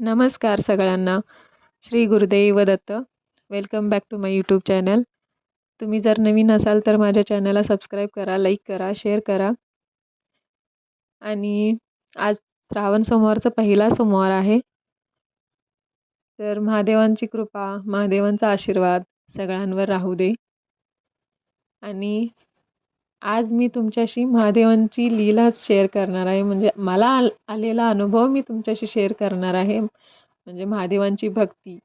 नमस्कार सगळ्यांना. Shri Gurudev Datta. Welcome back to my YouTube channel तुम्ही जर नवीन असाल तर माझ्या चॅनलला सबस्क्राईब करा लाईक करा शेअर करा. आणि आज श्रावण सोमवारचा पहिला सोमवार आहे. तर महादेवांची कृपा महादेवांचा आशीर्वाद सगळ्यांवर राहू दे. आणि आज मी तुमच्याशी महादेवांची लीलाच शेअर करणार आहे. म्हणजे मला आल आलेला अनुभव मी तुमच्याशी शेअर करणार आहे. म्हणजे महादेवांची भक्ती.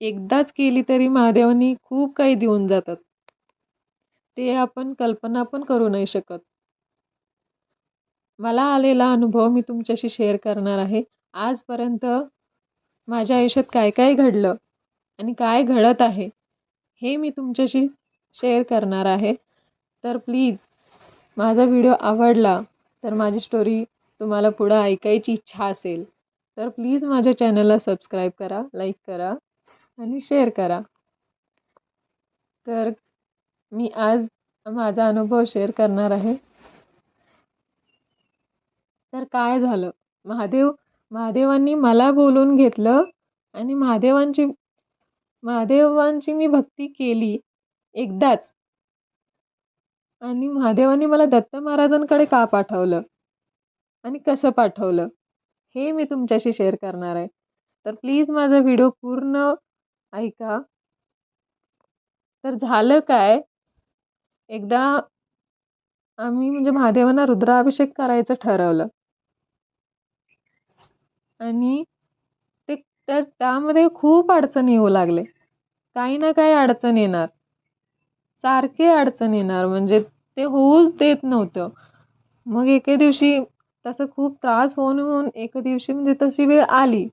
एकदाच केली तरी महादेवांनी खूप काही देऊन जातात. ते आपण कल्पना पण करू नाही शकत. मला आलेला अनुभव मी तुमच्याशी शेअर करणार आहे. आजपर्यंत माझ्या आयुष्यात काय काय घडलं आणि काय घडत आहे हे मी तुमच्याशी शेअर करणार आहे. तर प्लीज माझा व्हिडिओ आवडला तर माझी स्टोरी तुम्हाला पुढं ऐकायची इच्छा असेल तर प्लीज माझ्या चॅनलला सबस्क्राईब करा लाईक करा आणि शेअर करा. तर मी आज माझा अनुभव शेअर करणार आहे. तर काय झालं? महादेव महादेवांनी मला बोलून घेतलं आणि महादेवांची महादेवांची मी भक्ती केली. एकदाच आणि महादेवांनी मला दत्त महाराजांकडे का पाठवलं? आणि कसं पाठवलं? हे मी तुमच्याशी शेअर करणार आहे. तर प्लीज माझा व्हिडिओ पूर्ण ऐका. तर झालं काय? एकदा आम्ही म्हणजे महादेवांना रुद्राभिषेक करायचं ठरवलं. आणि ते त्या त्यामध्ये खूप अडचणी येऊ लागले. काही ना काही अडचण येणार. सारखे अडचण येणार. म्हणजे ते होऊच देत नव्हतं. मग एके दिवशी तसं खूप त्रास होऊन होऊन एके दिवशी म्हणजे तशी वेळ आली.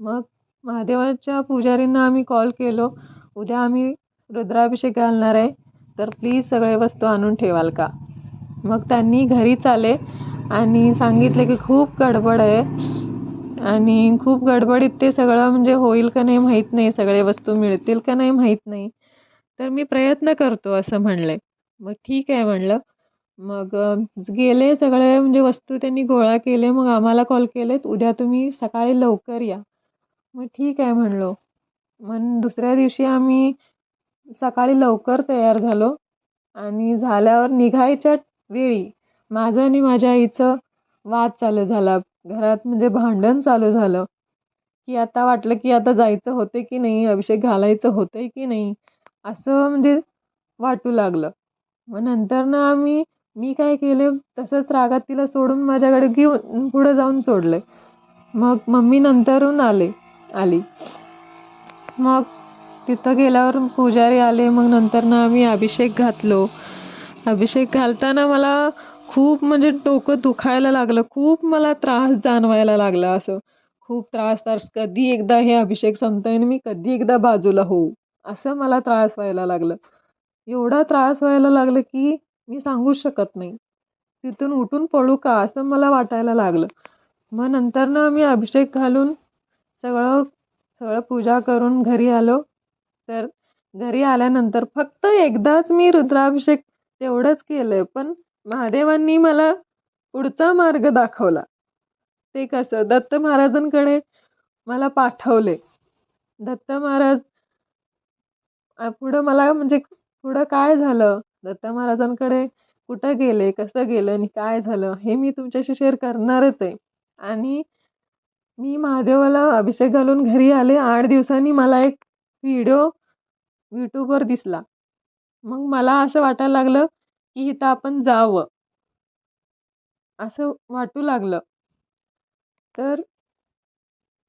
मग महादेवाच्या पुजारींना आम्ही कॉल केलो. उद्या आम्ही रुद्राभिषेक घालणार आहे. तर प्लीज सगळे वस्तू आणून ठेवाल का? मग त्यांनी घरीच आले आणि सांगितले की खूप गडबड आहे. आणि खूप गडबडीत ते सगळं म्हणजे होईल का नाही माहीत नाही. सगळे वस्तू मिळतील का नाही माहीत नाही. तर मी प्रयत्न करतो असं म्हणले. मग ठीक आहे म्हणलं. मग गेले सगळे म्हणजे वस्तू त्यांनी गोळा केले मग आम्हाला कॉल केलेत. उद्या तुम्ही सकाळी लवकर या. मग ठीक आहे म्हणलो. मग दुसऱ्या दिवशी आम्ही सकाळी लवकर तयार झालो. आणि झाल्यावर निघायच्या वेळी माझं आणि माझ्या आईचं वाद चालू झाला. घरात म्हणजे भांडण चालू झालं. की आता वाटलं की आता जायचं होते की नाही? अभिषेक घालायचं होतंय की नाही? असं म्हणजे वाटू लागलं. मग नंतर ना आम्ही मी काय केले तसंच रागात तिला सोडून माझ्याकडे घेऊन पुढं जाऊन सोडले. मग मम्मी नंतरून आले आली. मग तिथं गेल्यावर पुजारी आले मग नंतर ना आम्ही अभिषेक घातलो. अभिषेक घालताना मला खूप म्हणजे डोकं दुखायला लागलं खूप मला त्रास जाणवायला लागला असं. खूप त्रास त्रास. कधी एकदा हे अभिषेक संपताय आणि मी कधी एकदा बाजूला होऊ असं मला त्रास व्हायला लागलं. एवढा त्रास व्हायला लागलं की मी सांगू शकत नाही. तिथून उठून पळू का असं मला वाटायला लागलं. मग नंतर ना मी अभिषेक घालून सगळं सगळं पूजा करून घरी आलो. तर घरी आल्यानंतर फक्त एकदाच मी रुद्राभिषेक तेवढंच केलं आहे पण महादेवांनी मला पुढचा मार्ग दाखवला. ते कसं दत्त महाराजांकडे मला पाठवले. दत्त महाराज पुढं मला म्हणजे पुढं काय झालं? दत्त महाराजांकडे कुठं गेले? कसं गेलं? आणि काय झालं? हे मी तुमच्याशी शेअर करणारच आहे. आणि मी महादेवाला अभिषेक घालून घरी आले. आठ दिवसांनी मला एक व्हिडिओ यूट्यूबवर दिसला. मग मला असं वाटायला लागलं की इथं आपण जावं. असं वाटू लागलं. तर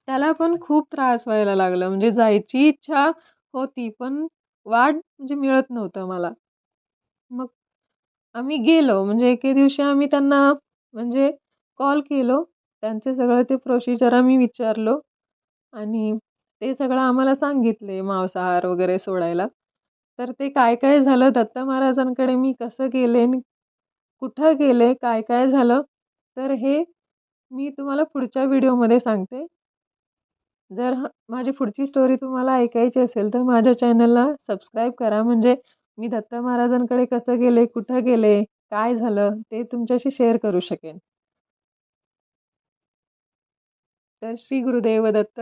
त्याला पण खूप त्रास व्हायला लागला. म्हणजे जायची इच्छा होती पण वाट म्हणजे मिळत नव्हतं मला. मग आम्ही गेलो म्हणजे एके दिवशी आम्ही त्यांना म्हणजे कॉल केलो त्यांचे सगळं ते प्रोसिजर आम्ही विचारलो आणि ते सगळं आम्हाला सांगितले मांसाहार वगैरे सोडायला. तर ते काय काय झालं दत्त महाराजांकडे मी कसं गेले कुठं गेले काय काय झालं तर हे मी तुम्हाला पुढच्या व्हिडिओमध्ये सांगते. जर माझी पुढची स्टोरी तुम्हाला ऐकायची असेल तर माझ्या चॅनलला सबस्क्राईब करा. म्हणजे मी दत्त महाराजांकडे कसं गेले कुठं गेले काय झालं ते तुमच्याशी शेअर करू शकेन. तर श्री गुरुदेव दत्त